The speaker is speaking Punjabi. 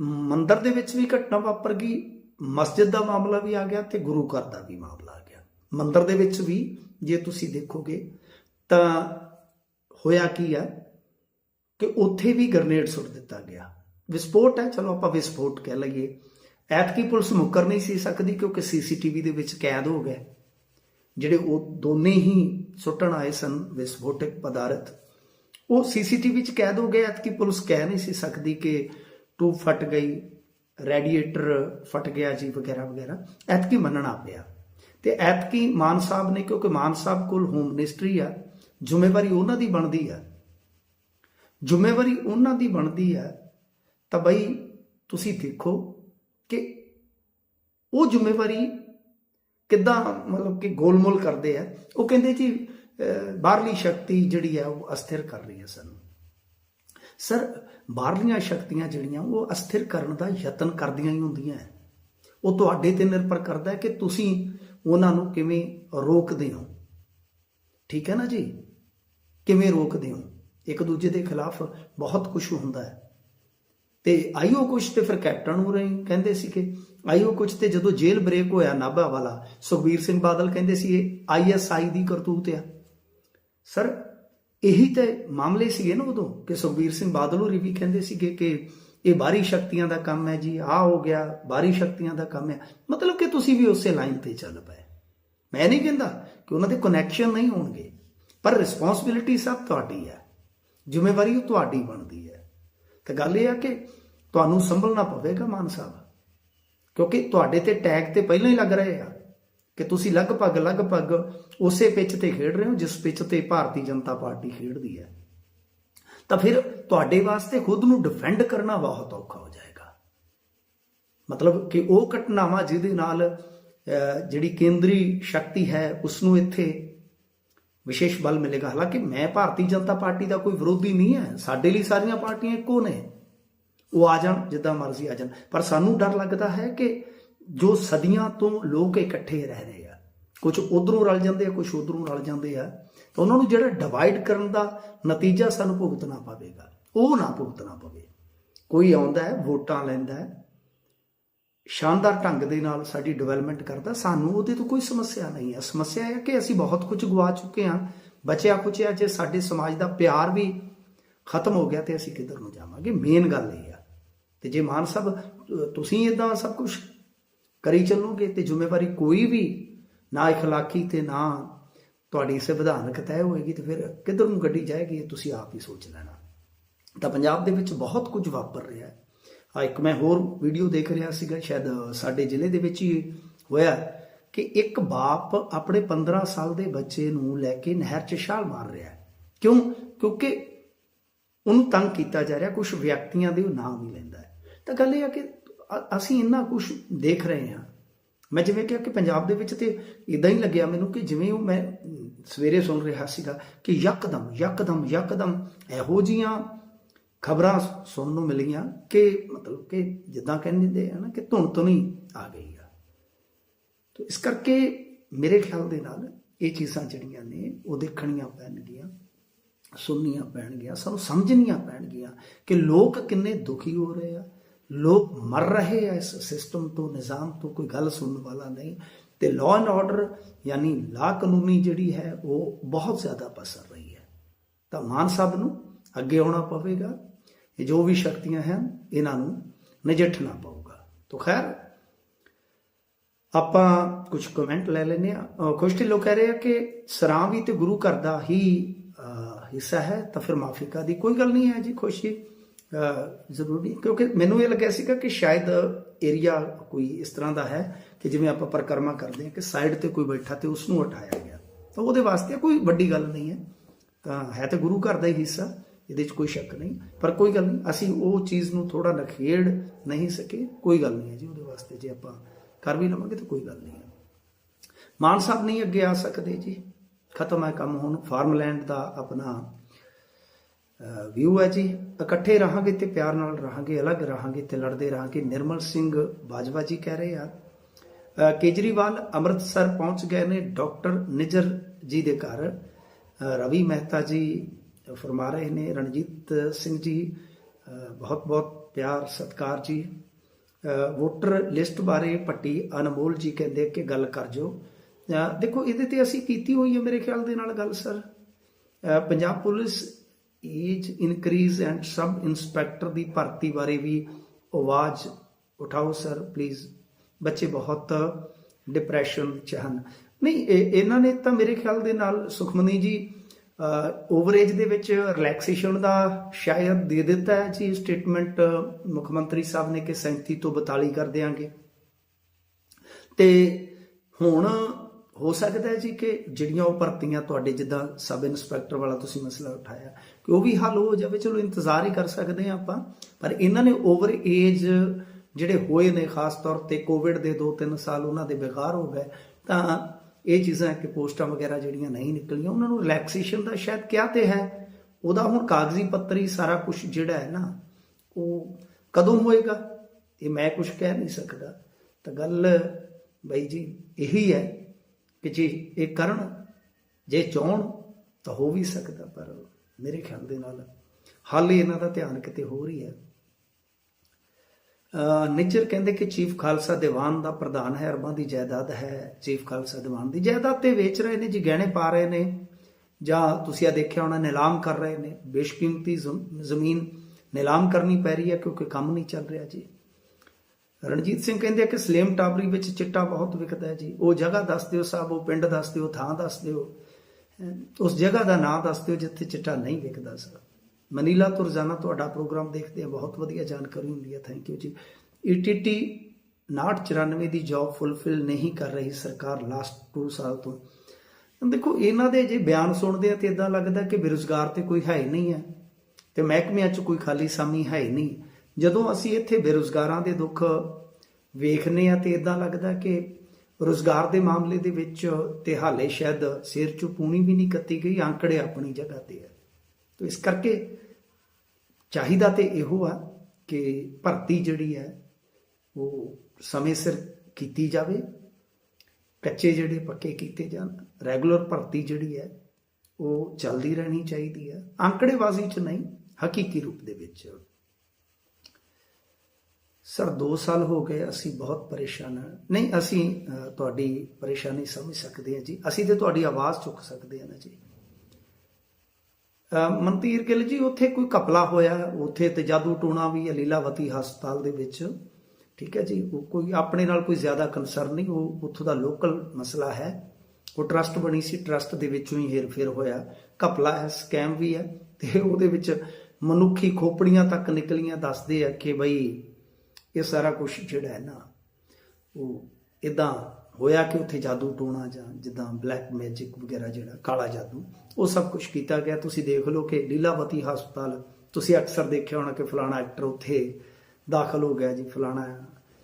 ਮੰਦਰ ਦੇ ਵਿੱਚ ਵੀ ਘਟਨਾ ਵਾਪਰ ਗਈ, ਮਸਜਿਦ ਦਾ ਮਾਮਲਾ ਵੀ ਆ ਗਿਆ ਤੇ ਗੁਰੂ ਘਰ ਦਾ ਵੀ ਮਾਮਲਾ ਆ ਗਿਆ। ਮੰਦਰ ਦੇ ਵਿੱਚ ਵੀ ਜੇ ਤੁਸੀਂ ਦੇਖੋਗੇ ਤਾਂ ਹੋਇਆ ਕੀ ਹੈ ਕਿ ਉੱਥੇ ਵੀ ਗ੍ਰਨੇਡ ਸੁੱਟ ਦਿੱਤਾ ਗਿਆ। ਵਿਸਫੋਟ ਹੈ, ਚਲੋ ਆਪਾਂ ਵਿਸਫੋਟ ਕਹਿ ਲਈਏ। ਐਤਕੀ ਪੁਲਿਸ ਮੁੱਕਰ ਨਹੀਂ ਸੀ ਸਕਦੀ ਕਿਉਂਕਿ ਸੀਸੀਟੀਵੀ ਦੇ ਵਿੱਚ ਕੈਦ ਹੋ ਗਏ। ਜਿਹੜੇ ਉਹ ਦੋਨੇ ਹੀ ਸੁੱਟਣ ਆਏ ਸਨ, ਵਿਸਫੋਟਕ ਪਦਾਰਥ। ਉਹ ਸੀਸੀਟੀਵੀ 'ਚ ਕੈਦ ਹੋ ਗਏ, ਐਤਕੀ ਪੁਲਿਸ ਕਹਿ ਨਹੀਂ ਸੀ ਸਕਦੀ ਕਿ ਟੂਬ ਫਟ ਗਈ ਰੈਡੀਏਟਰ ਫਟ ਗਿਆ ਜੀ ਵਗੈਰਾ ਵਗੈਰਾ। ਐਤਕੀ ਮੰਨਣਾ ਪਿਆ। ਤੇ ਐਤਕੀ ਮਾਨ ਸਾਹਿਬ ਨੇ, ਕਿਉਂਕਿ ਮਾਨ ਸਾਹਿਬ ਕੋਲ ਹੋਮ ਮਿਨਿਸਟਰੀ ਆ, ਜ਼ਿੰਮੇਵਾਰੀ ਉਹਨਾਂ ਦੀ ਬਣਦੀ ਆ। ਜ਼ਿੰਮੇਵਾਰੀ ਉਹਨਾਂ ਦੀ ਬਣਦੀ ਹੈ ਤਾਂ ਬਈ ਤੁਸੀਂ ਦੇਖੋ ਕਿ ਉਹ ਜ਼ਿੰਮੇਵਾਰੀ ਕਿੱਦਾਂ ਮਤਲਬ ਕਿ ਗੋਲਮੋਲ ਕਰਦੇ ਆ। ਉਹ ਕਹਿੰਦੇ ਜੀ ਬਾਹਰਲੀ ਸ਼ਕਤੀ ਜਿਹੜੀ ਹੈ ਉਹ ਅਸਥਿਰ ਕਰ ਰਹੀ ਹੈ ਸਾਨੂੰ। ਸਰ, ਬਾਹਰਲੀਆਂ ਸ਼ਕਤੀਆਂ ਜਿਹੜੀਆਂ, ਉਹ ਅਸਥਿਰ ਕਰਨ ਦਾ ਯਤਨ ਕਰਦੀਆਂ ਹੀ ਹੁੰਦੀਆਂ ਹੈ। ਉਹ ਤੁਹਾਡੇ ਤੇ ਨਿਰਭਰ ਕਰਦਾ ਹੈ ਕਿ ਤੁਸੀਂ ਉਹਨਾਂ ਨੂੰ ਕਿਵੇਂ ਰੋਕਦੇ ਹੋ। ਠੀਕ ਹੈ ਨਾ ਜੀ? ਕਿਵੇਂ ਰੋਕਦੇ ਹੋ? ਇੱਕ ਦੂਜੇ ਦੇ ਖਿਲਾਫ ਬਹੁਤ ਕੁਝ ਹੁੰਦਾ ਹੈ। ਤੇ ਆਈਓ ਕੁਛ ਤੇ ਫਿਰ ਕੈਪਟਨ ਹੋ ਰਹੇ ਕਹਿੰਦੇ ਸੀ ਕਿ ਆਈਓ ਕੁਛ ਤੇ ਜਦੋਂ ਜੇਲ੍ਹ ਬ੍ਰੇਕ ਹੋਇਆ ਨਾਭਾ ਵਾਲਾ, ਸੁਖਬੀਰ ਸਿੰਘ ਬਾਦਲ ਕਹਿੰਦੇ ਸੀ ਇਹ ਆਈਐਸਆਈ ਦੀ ਕਰਤੂਤ ਆ। ਸਰ ਇਹੀ ਤੇ ਮਾਮਲੇ ਸੀਗੇ ਨਾ ਉਦੋਂ ਕਿ ਸੁਖਬੀਰ ਸਿੰਘ ਬਾਦਲ ਹੋਰੀ ਵੀ ਕਹਿੰਦੇ ਸੀਗੇ ਕਿ ਇਹ ਬਾਹਰੀ ਸ਼ਕਤੀਆਂ ਦਾ ਕੰਮ ਹੈ ਜੀ ਆ ਹੋ ਗਿਆ, ਬਾਹਰੀ ਸ਼ਕਤੀਆਂ ਦਾ ਕੰਮ ਹੈ। ਮਤਲਬ ਕਿ ਤੁਸੀਂ ਵੀ ਉਸੇ ਲਾਈਨ ਤੇ ਚੱਲ ਪਏ। ਮੈਂ ਨਹੀਂ ਕਹਿੰਦਾ ਕਿ ਉਹਨਾਂ ਦੇ ਕਨੈਕਸ਼ਨ ਨਹੀਂ ਹੋਣਗੇ, ਪਰ ਰਿਸਪੌਂਸਿਬਿਲਿਟੀ ਸਭ ਤੁਹਾਡੀ ਹੈ। ਜ਼ਿੰਮੇਵਾਰੀ ਉਹ ਤੁਹਾਡੀ ਬਣਦੀ ਹੈ। ਤੇ ਗੱਲ ਇਹ ਆ ਕਿ ਤੁਹਾਨੂੰ ਸੰਭਲਣਾ ਪਵੇਗਾ ਮਾਨ ਸਾਹਿਬ, ਕਿਉਂਕਿ ਤੁਹਾਡੇ ਤੇ ਟੈਗ ਤੇ ਪਹਿਲਾਂ ਹੀ ਲੱਗ ਰਹੇ ਆ। ਕਿ ਤੁਸੀਂ ਲਗਭਗ ਲਗਭਗ ਉਸੇ ਪਿੱਚ ਤੇ ਖੇਡ ਰਹੇ ਹੋ, ਜਿਸ ਪਿੱਚ ਤੇ ਭਾਰਤੀ ਜਨਤਾ ਪਾਰਟੀ ਖੇਡਦੀ ਹੈ। ਤਾਂ ਫਿਰ ਤੁਹਾਡੇ ਵਾਸਤੇ ਖੁਦ ਨੂੰ ਡਿਫੈਂਡ ਕਰਨਾ ਬਹੁਤ ਔਖਾ ਹੋ ਜਾਏਗਾ। ਮਤਲਬ ਕਿ ਉਹ ਘਟਨਾਵਾਂ ਜਿਹਦੇ ਨਾਲ ਜਿਹੜੀ ਕੇਂਦਰੀ ਸ਼ਕਤੀ ਹੈ ਉਸ ਨੂੰ ਇੱਥੇ ਵਿਸ਼ੇਸ਼ ਬਲ ਮਿਲੇਗਾ। ਹਾਲਾਂਕਿ ਮੈਂ ਭਾਰਤੀ ਜਨਤਾ ਪਾਰਟੀ ਦਾ ਕੋਈ ਵਿਰੋਧੀ ਨਹੀਂ ਹੈ। ਸਾਡੇ ਲਈ ਸਾਰੀਆਂ ਪਾਰਟੀਆਂ ਇੱਕੋ ਨੇ। ਉਹ ਆ ਜਾਣ, ਜਿੱਦਾਂ ਮਰਜ਼ੀ ਆ ਜਾਣ। ਪਰ ਸਾਨੂੰ ਡਰ ਲੱਗਦਾ ਹੈ ਕਿ ਜੋ ਸਦੀਆਂ ਤੋਂ ਲੋਕ ਇਕੱਠੇ ਰਹਿ ਰਹੇ ਆ ਕੁਝ ਉਧਰੋਂ ਰਲ ਜਾਂਦੇ ਆ ਕੁਝ ਉਧਰੋਂ ਰਲ ਜਾਂਦੇ ਆ, ਤਾਂ ਉਹਨਾਂ ਨੂੰ ਜਿਹੜਾ ਡਿਵਾਈਡ ਕਰਨ ਦਾ ਨਤੀਜਾ ਸਾਨੂੰ ਭੁਗਤਣਾ ਪਵੇਗਾ, ਉਹ ਨਾ ਭੁਗਤਣਾ ਪਵੇ। ਕੋਈ ਆਉਂਦਾ ਹੈ, ਵੋਟਾਂ ਲੈਂਦਾ ਹੈ, ਸ਼ਾਨਦਾਰ ਢੰਗ ਦੇ ਨਾਲ ਸਾਡੀ ਡਿਵੈਲਪਮੈਂਟ ਕਰਦਾ, ਸਾਨੂੰ ਉਹਦੇ ਤੋਂ ਕੋਈ ਸਮੱਸਿਆ ਨਹੀਂ ਹੈ। ਸਮੱਸਿਆ ਇਹ ਹੈ ਕਿ ਅਸੀਂ ਬਹੁਤ ਕੁਝ ਗਵਾ ਚੁੱਕੇ ਹਾਂ, ਬਚਿਆ ਕੁਚਿਆ ਜੇ ਸਾਡੇ ਸਮਾਜ ਦਾ ਪਿਆਰ ਵੀ ਖਤਮ ਹੋ ਗਿਆ ਤੇ ਅਸੀਂ ਕਿੱਧਰ ਨੂੰ ਜਾਵਾਂਗੇ? ਮੇਨ ਗੱਲ ਇਹ ਆ। ਤੇ ਜੇ ਮਾਨ ਸਾਹਿਬ ਤੁਸੀਂ ਇਦਾਂ ਸਭ ਕੁਝ ਕਰੀ ਚੱਲੋਗੇ ਤੇ ਜ਼ਿੰਮੇਵਾਰੀ ਕੋਈ ਵੀ ਨਾ اخلاقی ਤੇ ਨਾ ਤੁਹਾਡੀ ਸੰਵਿਧਾਨਕ ਤੈਅ ਹੋਏਗੀ ਤੇ ਫਿਰ ਕਿੱਧਰ ਨੂੰ ਗੱਡੀ ਜਾਏਗੀ ਇਹ ਤੁਸੀਂ ਆਪ ਹੀ ਸੋਚ ਲੈਣਾ ਤਾਂ ਪੰਜਾਬ ਦੇ ਵਿੱਚ ਬਹੁਤ ਕੁਝ ਵਾਪਰ ਰਿਹਾ ਹੈ ਆ ਇੱਕ ਮੈਂ ਹੋਰ ਵੀਡੀਓ ਦੇਖ ਰਿਹਾ ਸੀਗਾ ਸ਼ਾਇਦ ਸਾਡੇ ਜ਼ਿਲ੍ਹੇ ਦੇ ਵਿੱਚ ਹੀ ਹੋਇਆ ਕਿ ਇੱਕ ਬਾਪ ਆਪਣੇ 15 ਸਾਲ ਦੇ ਬੱਚੇ ਨੂੰ ਲੈ ਕੇ ਨਹਿਰ 'ਚ ਛਾਲ ਮਾਰ ਰਿਹਾ ਹੈ ਕਿਉਂ ਕਿਉਂਕਿ ਉਹਨੂੰ ਤੰਗ ਕੀਤਾ ਜਾ ਰਿਹਾ ਕੁਝ ਵਿਅਕਤੀਆਂ ਦੇ ਉਹ ਨਾਮ ਵੀ ਲੈਂਦਾ ਹੈ ਤਾਂ ਗੱਲ ਇਹ ਆ ਕਿ ਅ- ਅਸੀਂ ਇੰਨਾ ਕੁਝ ਦੇਖ ਰਹੇ ਹਾਂ। ਮੈਂ ਜਿਵੇਂ ਕਿਹਾ ਕਿ ਪੰਜਾਬ ਦੇ ਵਿੱਚ ਤੇ ਇਦਾਂ ਹੀ ਲੱਗਿਆ ਮੈਨੂੰ ਕਿ ਜਿਵੇਂ ਉਹ ਮੈਂ ਸਵੇਰੇ ਸੁਣ ਰਿਹਾ ਸੀਗਾ ਕਿ ਯਕਦਮ ਯਕਦਮ ਯਕਦਮ ਇਹੋ ਜੀਆਂ ਖਬਰਾਂ ਸੁਣਨ ਨੂੰ ਮਿਲੀਆਂ ਕਿ ਮਤਲਬ ਕਿ ਜਿੱਦਾਂ ਕਹਿੰਦੇ ਆ ਨਾ ਕਿ ਧੁਣ ਤੋਂ ਆ ਗਈ ਆ। ਤੋ ਇਸ ਕਰਕੇ ਮੇਰੇ ਖਿਆਲ ਦੇ ਨਾਲ ਇਹ ਚੀਜ਼ਾਂ ਜਿਹੜੀਆਂ ਨੇ ਉਹ ਦੇਖਣੀਆਂ ਪੈਣਗੀਆਂ, ਸੁਣਨੀਆਂ ਪੈਣਗੀਆਂ, ਸਾਨੂੰ ਸਮਝਣੀਆਂ ਪੈਣਗੀਆਂ ਕਿ ਲੋਕ ਕਿੰਨੇ ਦੁਖੀ ਹੋ ਰਹੇ ਆ। ਲੋਕ ਮਰ ਰਹੇ ਆ ਇਸ ਸਿਸਟਮ ਤੋਂ ਨਿਜ਼ਾਮ ਤੋਂ ਕੋਈ ਗੱਲ ਸੁਣਨ ਵਾਲਾ ਨਹੀਂ ਤੇ ਲਾਅ ਐਂਡ ਆਰਡਰ ਯਾਨੀ ਲਾ ਕਾਨੂੰਨੀ ਜਿਹੜੀ ਹੈ ਉਹ ਬਹੁਤ ਜ਼ਿਆਦਾ ਪਸਰ ਰਹੀ ਹੈ ਤਾਂ ਮਾਨ ਸਾਹਿਬ ਨੂੰ ਅੱਗੇ ਆਉਣਾ ਪਵੇਗਾ ਇਹ ਜੋ ਵੀ ਸ਼ਕਤੀਆਂ ਹਨ ਇਹਨਾਂ ਨੂੰ ਨਜਿੱਠਣਾ ਪਊਗਾ ਤਾਂ ਖੈਰ ਆਪਾਂ ਕੁਝ ਕਮੈਂਟ ਲੈ ਲੈਨੇ ਆ ਕੁਝ ਲੋਕ ਕਹਿ ਰਹੇ ਆ ਕਿ ਸਰਾਂ ਵੀ ਤੇ ਗੁਰੂ ਘਰ ਦਾ ਹੀ ਹਿੱਸਾ ਹੈ ਤਾਂ ਫਿਰ ਮਾਫੀਕਾ ਦੀ ਕੋਈ ਗੱਲ ਨਹੀਂ ਹੈ ਜੀ ਖੁਸ਼ੀ ਜ਼ਰੂਰੀ, ਕਿਉਂਕਿ ਮੈਨੂੰ ਇਹ ਲੱਗਿਆ ਸੀਗਾ ਕਿ ਸ਼ਾਇਦ ਏਰੀਆ ਕੋਈ ਇਸ ਤਰ੍ਹਾਂ ਦਾ ਹੈ ਕਿ ਜਿਵੇਂ ਆਪਾਂ ਪਰਿਕਰਮਾ ਕਰਦੇ ਹਾਂ ਕਿ ਸਾਈਡ ਤੇ ਕੋਈ ਬੈਠਾ ਤੇ ਉਸ ਨੂੰ ਉਠਾਇਆ ਗਿਆ। ਤਾਂ ਉਹਦੇ ਵਾਸਤੇ ਕੋਈ ਵੱਡੀ ਗੱਲ ਨਹੀਂ ਹੈ। ਤਾਂ ਹੈ ਤਾਂ ਗੁਰੂ ਘਰ ਦਾ ਹੀ ਹਿੱਸਾ, ਇਹਦੇ 'ਚ ਕੋਈ ਸ਼ੱਕ ਨਹੀਂ। ਪਰ ਕੋਈ ਗੱਲ ਨਹੀਂ, ਅਸੀਂ ਉਹ ਚੀਜ਼ ਨੂੰ ਥੋੜਾ ਨਖੇੜ ਨਹੀਂ ਸਕੇ, ਕੋਈ ਗੱਲ ਨਹੀਂ ਹੈ ਜੀ, ਉਹਦੇ ਵਾਸਤੇ ਜੇ ਆਪਾਂ ਕਰ ਵੀ ਲਵਾਂਗੇ ਤਾਂ ਕੋਈ ਗੱਲ ਨਹੀਂ ਹੈ। ਮਾਨ ਸਾਹਿਬ ਨਹੀਂ ਅੱਗੇ ਆ ਸਕਦੇ ਜੀ। ਖਤਮ ਹੈ ਕੰਮ ਹੁਣ ਫਾਰਮਲੈਂਡ ਦਾ ਆਪਣਾ ਵਿਊ ਹੈ ਜੀ, ਇਕੱਠੇ ਰਹਾਂਗੇ ਤੇ ਪਿਆਰ ਨਾਲ ਰਹਾਂਗੇ, ਅਲੱਗ ਰਹਾਂਗੇ ਤੇ ਲੜਦੇ ਰਹਾਂਗੇ। ਨਿਰਮਲ ਸਿੰਘ ਬਾਜਵਾ ਜੀ ਕਹਿ ਰਹੇ ਆ। ਕੇਜਰੀਵਾਲ ਅੰਮ੍ਰਿਤਸਰ ਪਹੁੰਚ ਗਏ ਨੇ, ਡਾਕਟਰ ਨਿਜਰ ਜੀ ਦੇ ਘਰ। ਰਵੀ ਮਹਿਤਾ ਜੀ ਫਰਮਾ ਰਹੇ ਨੇ, ਰਣਜੀਤ ਸਿੰਘ ਜੀ ਬਹੁਤ ਬਹੁਤ ਪਿਆਰ, ਸਤਿਕਾਰ ਜੀ। ਵੋਟਰ ਲਿਸਟ ਬਾਰੇ ਪੱਟੀ ਅਨਮੋਲ ਜੀ ਕਹਿੰਦੇ ਕਿ ਗੱਲ ਕਰ ਜੋ। ਦੇਖੋ, ਇਹਦੇ ਤੇ ਅਸੀਂ ਕੀਤੀ ਹੋਈ ਹੈ ਮੇਰੇ ਖਿਆਲ ਦੇ ਨਾਲ ਗੱਲ, sir. Punjab police age increase and sub inspector ਦੀ ਭਰਤੀ ਬਾਰੇ ਵੀ ਆਵਾਜ਼ ਉਠਾਓ ਸਰ ਪਲੀਜ਼ ਬੱਚੇ ਬਹੁਤ ਡਿਪਰੈਸ਼ਨ ਚ ਹਨ। ਨਹੀਂ, ਇਹ- ਇਹਨਾਂ ਨੇ ਤਾਂ ਮੇਰੇ ਖਿਆਲ ਦੇ ਨਾਲ ਸੁਖਮਨੀ ਜੀ ਓਵਰੇਜ ਦੇ ਵਿੱਚ ਰਿਲੈਕਸੇਸ਼ਨ ਦਾ ਸ਼ਾਇਦ ਦੇ ਦਿੱਤਾ ਹੈ ਜੀ ਸਟੇਟਮੈਂਟ ਮੁੱਖ ਮੰਤਰੀ ਸਾਹਿਬ ਨੇ ਕਿ 37 ਤੋਂ 42 ਕਰ ਦੇਾਂਗੇ ਤੇ ਹੁਣ ਹੋ ਸਕਦਾ ਹੈ ਜੀ ਕਿ ਜਿਹੜੀਆਂ ਉਹ ਭਰਤੀਆਂ ਤੁਹਾਡੇ ਜਿੱਦਾਂ ਸਬ ਇੰਸਪੈਕਟਰ ਵਾਲਾ ਤੁਸੀਂ ਮਸਲਾ ਉਠਾਇਆ, ਕਿ ਉਹ ਵੀ ਹੱਲ ਹੋ ਜਾਵੇ, ਚਲੋ ਇੰਤਜ਼ਾਰ ਹੀ ਕਰ ਸਕਦੇ ਹਾਂ ਆਪਾਂ। ਪਰ ਇਹਨਾਂ ਨੇ ਓਵਰ ਏਜ ਜਿਹੜੇ ਹੋਏ ਨੇ, ਖਾਸ ਤੌਰ ਤੇ ਕੋਵਿਡ ਦੇ 2-3 ਸਾਲ ਉਹਨਾਂ ਦੇ ਬੇਕਾਰ ਹੋ ਗਏ, ਤਾਂ ਇਹ ਚੀਜ਼ਾਂ ਕਿ ਪੋਸਟਾਂ ਵਗੈਰਾ ਜਿਹੜੀਆਂ ਨਹੀਂ ਨਿਕਲੀਆਂ, ਉਹਨਾਂ ਨੂੰ ਰਿਲੈਕਸੇਸ਼ਨ ਦਾ ਸ਼ਾਇਦ ਕਿਹਾ ਤੇ ਹੈ, ਉਹਦਾ ਹੁਣ ਕਾਗਜ਼ੀ ਪੱਤਰੀ ਸਾਰਾ ਕੁਝ ਜਿਹੜਾ ਹੈ ਨਾ, ਉਹ ਕਦੋਂ ਹੋਏਗਾ, ਇਹ ਮੈਂ ਕੁਝ ਕਹਿ ਨਹੀਂ ਸਕਦਾ। ਤਾਂ ਗੱਲ ਬਈ ਜੀ ਇਹੀ ਹੈ ਕਿ ਜੇ ਇਹ ਕਰਨ, ਜੇ ਚਾਹਣ, ਤਾਂ ਹੋ ਵੀ ਸਕਦਾ, ਪਰ ਮੇਰੇ ਖਿਆਲ ਦੇ ਨਾਲ ਹਾਲੇ ਇਹਨਾਂ ਦਾ ਧਿਆਨ ਕਿਤੇ ਹੋਰ ਹੀ ਹੈ। ਅਹ ਨਿੱਜਰ ਕਹਿੰਦੇ ਕਿ ਚੀਫ ਖਾਲਸਾ ਦੀਵਾਨ ਦਾ ਪ੍ਰਧਾਨ ਹੈ, ਅਰਬਾਂ ਦੀ ਜਾਇਦਾਦ ਹੈ, ਚੀਫ ਖਾਲਸਾ ਦੀਵਾਨ ਦੀ ਜਾਇਦਾਦ ਤੇ ਵੇਚ ਰਹੇ ਨੇ, ਜੀ ਗਹਿਣੇ ਪਾ ਰਹੇ ਨੇ, ਜਾਂ ਤੁਸੀਂ ਆ ਦੇਖਿਆ ਹੋਣਾ, ਨਿਲਾਮ ਕਰ ਰਹੇ ਨੇ, ਬੇਸ਼ਕੀਮਤੀ ਜ਼ਮ- ਜ਼ਮੀਨ ਨਿਲਾਮ ਕਰਨੀ ਪੈ ਰਹੀ ਹੈ, ਕਿਉਂਕਿ ਕੰਮ ਨਹੀਂ ਚੱਲ ਰਿਹਾ ਜੀ। ਰਣਜੀਤ ਸਿੰਘ ਕਹਿੰਦੇ ਆ ਕਿ ਸਲੇਮ ਟਾਬਰੀ ਵਿੱਚ ਚਿੱਟਾ ਬਹੁਤ ਵਿਕਦਾ ਹੈ ਜੀ। ਉਹ ਜਗ੍ਹਾ ਦੱਸ ਦਿਓ ਸਾਹਿਬ, ਉਹ ਪਿੰਡ ਦੱਸ ਦਿਓ, ਥਾਂ ਦੱਸ ਦਿਓ। ਅਹ ਉਸ ਜਗ੍ਹਾ ਦਾ ਨਾਮ ਦੱਸ ਦਿਓ ਜਿੱਥੇ ਚਿੱਟਾ ਨਹੀਂ ਵਿਕਦਾ ਸਰ। ਮਨੀਲਾ ਤੋਂ ਰੋਜ਼ਾਨਾ ਤੁਹਾਡਾ ਪ੍ਰੋਗਰਾਮ ਦੇਖਦੇ ਆ ਬਹੁਤ ਵਧੀਆ ਜਾਣਕਾਰੀ ਹੁੰਦੀ ਹੈ। Thank you ji. E ETT 994 ਦੀ ਜੌਬ ਫੁੱਲਫਿਲ ਨਹੀਂ ਕਰ ਰਹੀ ਸਰਕਾਰ ਲਾਸਟ 2 ਸਾਲ ਤੋਂ। ਦੇਖੋ, ਇਹਨਾਂ ਦੇ ਜੇ ਬਿਆਨ ਸੁਣਦੇ ਆ ਤੇ ਇਦਾਂ ਲੱਗਦਾ ਕਿ ਬੇਰੁਜ਼ਗਾਰ ਤੇ ਕੋਈ ਹੈ ਹੀ ਨਹੀਂ ਹੈ। ਤੇ ਮਹਿਕਮਿਆਂ 'ਚ ਕੋਈ ਖਾਲੀ ਸਾਮੀ ਹੈ ਹੀ ਨਹੀਂ। ਜਦੋਂ ਅਸੀਂ ਇੱਥੇ ਬੇਰੁਜ਼ਗਾਰਾਂ ਦੇ ਦੁੱਖ ਵੇਖਨੇ ਆ ਤੇ ਇਦਾਂ ਲੱਗਦਾ ਕਿ ਰੁਜ਼ਗਾਰ ਦੇ ਮਾਮਲੇ ਦੇ ਵਿੱਚ ਤੇ ਹਾਲੇ ਸ਼ਾਇਦ ਸਿਰ 'ਚੋਂ ਪੂਣੀ ਵੀ ਨਹੀਂ ਕੱਤੀ ਗਈ ਅੰਕੜੇ ਆਪਣੀ ਜਗ੍ਹਾ ਤੇ ਹੈ। ਤੋ ਇਸ ਕਰਕੇ ਚਾਹੀਦਾ ਤੇ ਇਹੋ ਆ ਕਿ ਭਰਤੀ ਜਿਹੜੀ ਹੈ, ਉਹ ਸਮੇਂ ਸਿਰ ਕੀਤੀ ਜਾਵੇ, ਕੱਚੇ ਜਿਹੜੇ ਪੱਕੇ ਕੀਤੇ ਜਾਣ, ਰੈਗੂਲਰ ਭਰਤੀ ਜਿਹੜੀ ਹੈ, ਉਹ ਚੱਲਦੀ ਰਹਿਣੀ ਚਾਹੀਦੀ ਹੈ। ਅੰਕੜੇਬਾਜ਼ੀ 'ਚ ਨਹੀਂ, ਹਕੀਕੀ ਰੂਪ ਦੇ ਵਿੱਚ। ਸਰ 2 ਸਾਲ ਹੋ ਗਏ, ਅਸੀਂ ਬਹੁਤ ਪਰੇਸ਼ਾਨ ਹਾਂ। ਨਹੀਂ, ਅਸੀਂ ਤੁਹਾਡੀ ਪਰੇਸ਼ਾਨੀ ਸਮਝ ਸਕਦੇ ਹਾਂ ਜੀ। ਅਸੀਂ ਤੇ ਤੁਹਾਡੀ ਆਵਾਜ਼ ਚੁੱਕ ਸਕਦੇ ਹਾਂ ਨਾ ਜੀ। ਮਨਤੀਰ ਗਿੱਲ ਜੀ, ਉੱਥੇ ਕੋਈ ਕਪਲਾ ਹੋਇਆ? ਉੱਥੇ ਤੇ ਜਾਦੂ ਟੂਣਾ ਵੀ ਹੈ, ਲੀਲਾਵਤੀ ਹਸਪਤਾਲ ਦੇ ਵਿੱਚ। ਠੀਕ ਹੈ ਜੀ, ਉਹ ਕੋਈ ਆਪਣੇ ਨਾਲ ਕੋਈ ਜ਼ਿਆਦਾ ਕੰਸਰਨ ਨਹੀਂ, ਉਹ ਉੱਥੋਂ ਦਾ ਲੋਕਲ ਮਸਲਾ ਹੈ। ਉਹ ਟਰਸਟ ਬਣੀ ਸੀ ਟਰਸਟ ਦੇ ਵਿੱਚੋਂ ਹੀ ਹੇਰ-ਫੇਰ ਹੋਇਆ। ਕਪਲਾ ਹੈ ਸਕੈਮ ਵੀ ਹੈ, ਤੇ ਉਹਦੇ ਵਿੱਚ ਮਨੁੱਖੀ ਖੋਪੜੀਆਂ ਤੱਕ ਨਿਕਲੀਆਂ, ਦੱਸਦੇ ਆ ਕਿ ਬਈ ਇਹ ਸਾਰਾ ਕੁਝ ਜਿਹੜਾ ਹੈ ਨਾ, ਉਹ ਇਦਾਂ ਹੋਇਆ ਕਿ ਉੱਥੇ ਜਾਦੂ ਟੋਣਾ ਜਾਂ ਜਿੱਦਾਂ ਬਲੈਕ ਮੈਜਿਕ ਵਗੈਰਾ ਜਿਹੜਾ, ਕਾਲਾ ਜਾਦੂ, ਉਹ ਸਭ ਕੁਝ ਕੀਤਾ ਗਿਆ। ਤੁਸੀਂ ਦੇਖ ਲਓ ਕਿ ਲੀਲਾਵਤੀ ਹਸਪਤਾਲ, ਤੁਸੀਂ ਅਕਸਰ ਦੇਖਿਆ ਹੋਣਾ ਕਿ ਫਲਾਣਾ ਐਕਟਰ ਉੱਥੇ ਦਾਖਲ ਹੋ ਗਿਆ ਜੀ, ਫਲਾਣਾ